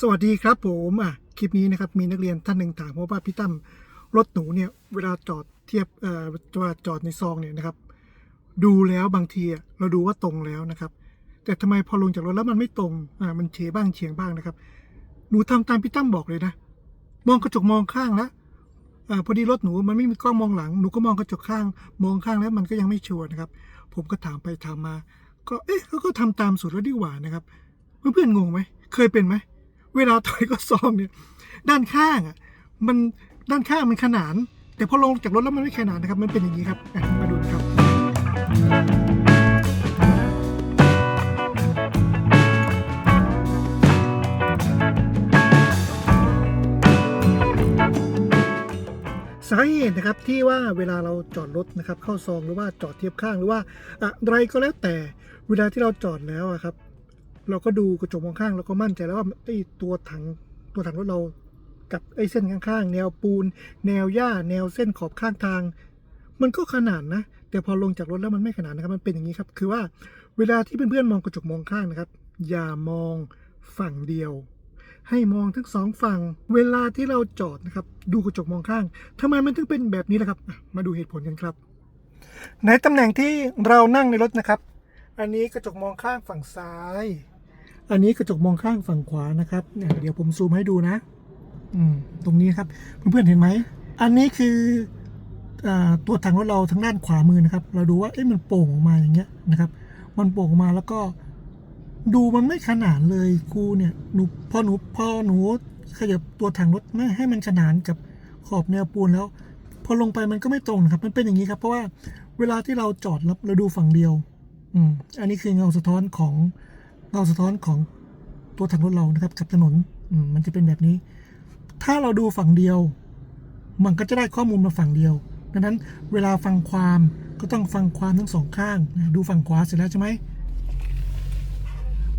สวัสดีครับผมอะคลิปนี้นะครับมีนักเรียนท่านหนึ่งถามว่าพี่ตั้มรถหนูเนี่ยเวลาจอดเทียบเอ่อตัวจอดในซองเนี่ยนะครับ ดูแล้วบางทีอะเราดูว่าตรงแล้วนะครับ แต่ทำไมพอลงจากรถแล้วมันไม่ตรงอ่ามันเฉบ้างเฉียงบ้างนะครับ หนูทำตามพี่ตั้มบอกเลยนะ มองกระจกมองข้างแล้วอาพอดีรถหนูมันไม่มีกล้องมองหลังหนูก็มองกระจกข้าง มองข้างแล้วมันก็ยังไม่ชัวร์นะครับ ผมก็ถามไปถามมา ก็เอ๊ะเขาก็ทำตามสูตรแล้วดีกว่านะครับ เพื่อนๆงงไหมเคยเป็นไหม เวลาถอยก็ซองเนี่ย ด้านข้างอะมันด้านข้างมันขนาน แต่พอลงจากรถแล้วมันไม่ขนานนะครับ มันเป็นอย่างนี้ครับมาดูนะครับ สาเหตุนะครับที่ว่าเวลาเราจอดรถนะครับ เข้าซองหรือว่าจอดเทียบข้างหรือว่าอะไรก็แล้วแต่เวลาที่เราจอดแล้วครับ เราก็ดูกระจกมองข้างเราก็มั่นใจแล้วว่าไอ้ตัวถังตัวถังรถเรากับไอ้เส้นข้างๆ แนวปูน แนวหญ้า แนวเส้นขอบข้างทาง มันก็ขนานนะ แต่พอลงจากรถแล้วมันไม่ขนานนะครับ มันเป็นอย่างนี้ครับ คือว่าเวลาที่เพื่อนๆมองกระจกมองข้างนะครับ อย่ามองฝั่งเดียว ให้มองทั้งสองฝั่ง เวลาที่เราจอดนะครับ ดูกระจกมองข้างทำไมมันถึงเป็นแบบนี้ล่ะครับ มาดูเหตุผลกันครับ ในตำแหน่งที่เรานั่งในรถนะครับ อันนี้กระจกมองข้างฝั่งซ้าย อันนี้กระจกมองข้างฝั่งขวานะครับเดี๋ยวผมซูมให้ดูนะอืมตรงนี้ครับเพื่อนๆเห็นไหมอันนี้คืออตัวถังรถเราทางด้านขวามือนะครับ เราดูว่าเอ๊ะมันโป่งออกมาอย่างเงี้ยนะครับ มันโป่งออกมาแล้วก็ดูมันไม่ขนานเลยครูเนี่ยหนูพอหนูพอหนูขยับตัวถังรถไม่ให้มันขนานกับขอบแนวปูนแล้ว พอลงไปมันก็ไม่ตรงครับ มันเป็นอย่างนี้ครับ เพราะว่าเวลาที่เราจอดแล้วเราดูฝั่งเดียว อืมอันนี้คือเงาสะท้อนของ เงาสะท้อนของตัวถังรถเรานะครับกับถนนมันจะเป็นแบบนี้ ถ้าเราดูฝั่งเดียว มันก็จะได้ข้อมูลมาฝั่งเดียว ดังนั้นเวลาฟังความก็ต้องฟังความทั้งสองข้าง ดูฝั่งขวาเสร็จแล้วใช่ไหม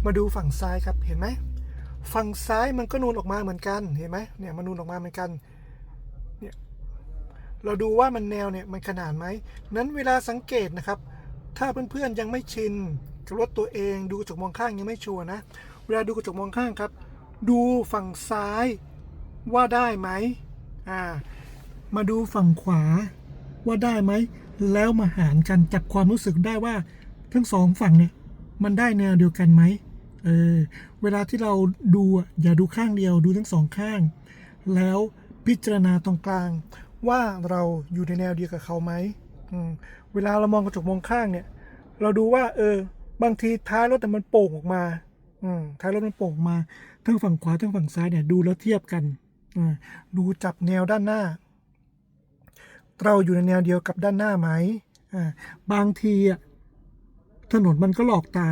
มาดูฝั่งซ้ายครับเห็นไหมฝั่งซ้ายมันก็นูนออกมาเหมือนกันเห็นไหมเนี่ยมันนูนออกมาเหมือนกันเนี่ยเราดูว่ามันแนวเนี่ยมันขนานไหมนั้นเวลาสังเกตนะครับ ถ้าเพื่อนๆยังไม่ชิน รถตัวเองดูกระจกมองข้างยังไม่ชัวร์นะ เวลาดูกระจกมองข้างครับ ดูฝั่งซ้ายว่าได้ไหมอ่ามาดูฝั่งขวาว่าได้ไหม แล้วมาหารกันจากความรู้สึกได้ว่าทั้งสองฝั่งเนี่ยมันได้แนวเดียวกันไหมเออเวลาที่เราดูอย่าดูข้างเดียวดูทั้งสองข้าง แล้วพิจารณาตรงกลาง ว่าเราอยู่ในแนวเดียวกับเขาไหมเวลาเรามองกระจกมองข้างเนี่ย เราดูว่าเออ บางทีท้ายรถแต่มันโป่งออกมา อืมท้ายรถมันโป่งมาทั้งฝั่งขวาทั้งฝั่งซ้ายเนี่ยดูแล้วเทียบกันอ่าดูจับแนวด้านหน้า เราอยู่ในแนวเดียวกับด้านหน้าไหมอ่าบางทีอะถนนมันก็หลอกตา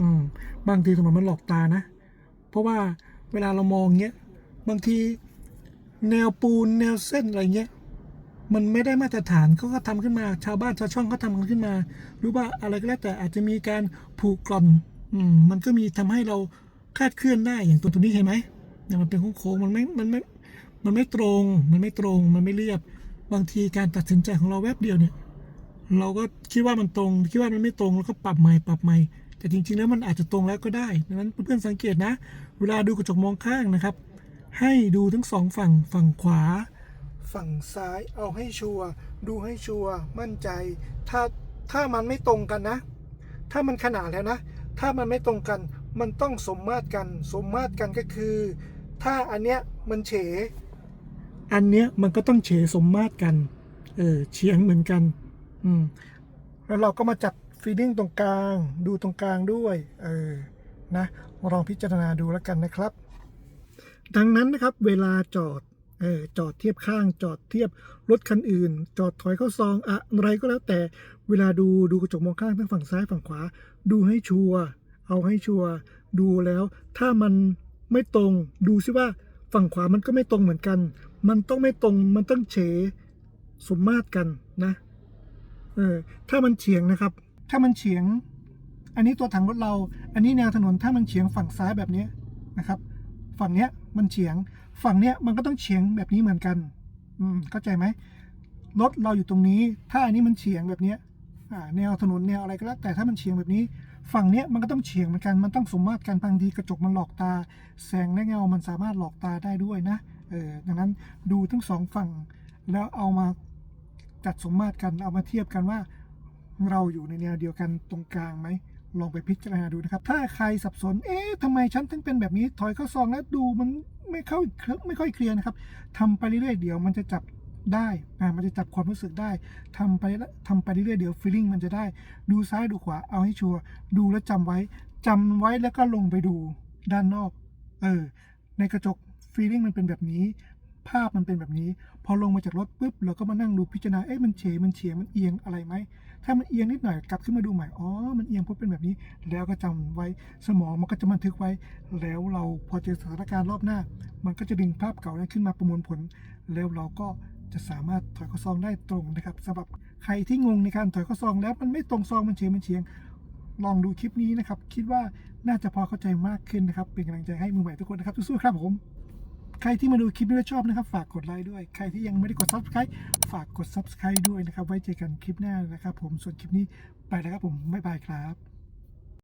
อืมบางทีถนนมันหลอกตานะ เพราะว่าเวลาเรามองเงี้ย บางทีแนวปูนแนวเส้นอะไรเงี้ย มันไม่ได้มาตรฐานเขาก็ทำขึ้นมา ชาวบ้านชาวช่องเขาทำกันขึ้นมาหรือว่าอะไรก็แล้วแต่อาจจะมีการผูกกร่อนอืมมันก็มีทำให้เราคาดเคลื่อนได้อย่างตัวตัวนี้เห็นไหมเนี่ยมันเป็นโค้งๆมันไม่มันไม่มันไม่ตรง มันไม่ตรงมันไม่เรียบบางทีการตัดสินใจของเราแวบเดียวเนี่ย เราก็คิดว่ามันตรง คิดว่ามันไม่ตรงแล้วก็ปรับใหม่ปรับใหม่แต่จริงๆแล้วมันอาจจะตรงแล้วก็ได้ดังนั้นเพื่อนๆสังเกตนะ เวลาดูกระจกมองข้างนะครับ ให้ดูทั้งสองฝั่งฝั่งขวา ฝั่งซ้ายเอาให้ชัวร์ดูให้ชัวร์มั่นใจ ถ้าถ้ามันไม่ตรงกันนะ ถ้ามันขนาดแล้วนะ ถ้ามันไม่ตรงกัน มันต้องสมมาตรกัน สมมาตรกันก็คือ ถ้าอันเนี้ยมันเฉ อันเนี้ยมันก็ต้องเฉสมมาตรกัน เออเฉียงเหมือนกัน อืม แล้วเราก็มาจับฟีดิ้งตรงกลาง ดูตรงกลางด้วย เออ นะ ลองพิจารณาดูแล้วกันนะครับ ดังนั้นนะครับ เวลาจอด เออจอดเทียบข้างจอดเทียบรถคันอื่น จอดถอยเข้าซองอะไรก็แล้วแต่เวลาดูดูกระจกมองข้างทั้งฝั่งซ้ายฝั่งขวา ดูให้ชัวร์เอาให้ชัวร์ดูแล้ว ถ้ามันไม่ตรงดูซิว่าฝั่งขวามันก็ไม่ตรงเหมือนกัน มันต้องไม่ตรงมันต้องเฉสมมาตรกันนะเออถ้ามันเฉียงนะครับ ถ้ามันเฉียง อันนี้ตัวถังรถเรา อันนี้แนวถนนถ้ามันเฉียงฝั่งซ้ายแบบนี้นะครับ ฝั่งเนี้ยมันเฉียง ฝั่งเนี้ยมันก็ต้องเฉียงแบบนี้เหมือนกัน อืมเข้าใจไหมรถเราอยู่ตรงนี้ ถ้าอันนี้มันเฉียงแบบเนี้ยอ่าแนวถนนแนวอะไรก็แล้วแต่ถ้ามันเฉียงแบบนี้ ฝั่งเนี้ยมันก็ต้องเฉียงเหมือนกัน มันต้องสมมาตรกันบางทีกระจกมันหลอกตา แสงและเงา มันสามารถหลอกตาได้ด้วยนะ เออ ดังนั้นดูทั้งสองฝั่ง แล้วเอามาจัดสมมาตรกัน เอามาเทียบกันว่า เราอยู่ในแนวเดียวกันตรงกลางไหม ลองไปพิจารณาดูนะครับ ถ้าใครสับสน เอ๊ะทำไมฉันถึงเป็นแบบนี้ ถอยเข้าซองแล้วดูมัน ไม่เข้าไม่ค่อยเคลียร์นะครับทำไปเรื่อยๆเดี๋ยวมันจะจับได้อ่ามันจะจับความรู้สึกได้ทำไปแล้วทำไปเรื่อยๆเดี๋ยวฟีลลิ่งมันจะได้ ดูซ้ายดูขวาเอาให้ชัวร์ดูแล้วจำไว้จำไว้แล้วก็ลงไปดูด้านนอก เออ ในกระจกฟีลลิ่งมันเป็นแบบนี้ ภาพมันเป็นแบบนี้ พอลงมาจากรถปุ๊บเราก็มานั่งดูพิจารณาเอ๊ะมันเฉยมันเฉียงมันเอียงอะไรไหมถ้ามันเอียงนิดหน่อยกลับขึ้นมาดูใหม่อ๋อมันเอียงเพราะเป็นแบบนี้ แล้วก็จำไว้สมองมันก็จะบันทึกไว้ แล้วเราพอเจอสถานการณ์รอบหน้า มันก็จะดึงภาพเก่านั้นขึ้นมาประมวลผล แล้วเราก็จะสามารถถอยข้อซองได้ตรงนะครับสำหรับใครที่งงในการถอยข้อซองแล้วมันไม่ตรงซองมันเฉียงมันเฉียงลองดูคลิปนี้นะครับ คิดว่าน่าจะพอเข้าใจมากขึ้นนะครับ เป็นกำลังใจให้มือใหม่ทุกคนนะครับสู้ๆครับผม ใครที่มาดูคลิปนี้แล้วชอบนะครับ ฝากกดไลค์ด้วย ใครที่ยังไม่ได้กด subscribe ฝากกด subscribe ด้วยนะครับ ไว้เจอกันคลิปหน้านะครับ ผมส่วนคลิปนี้ไปแล้วครับผมบ๊ายบายครับ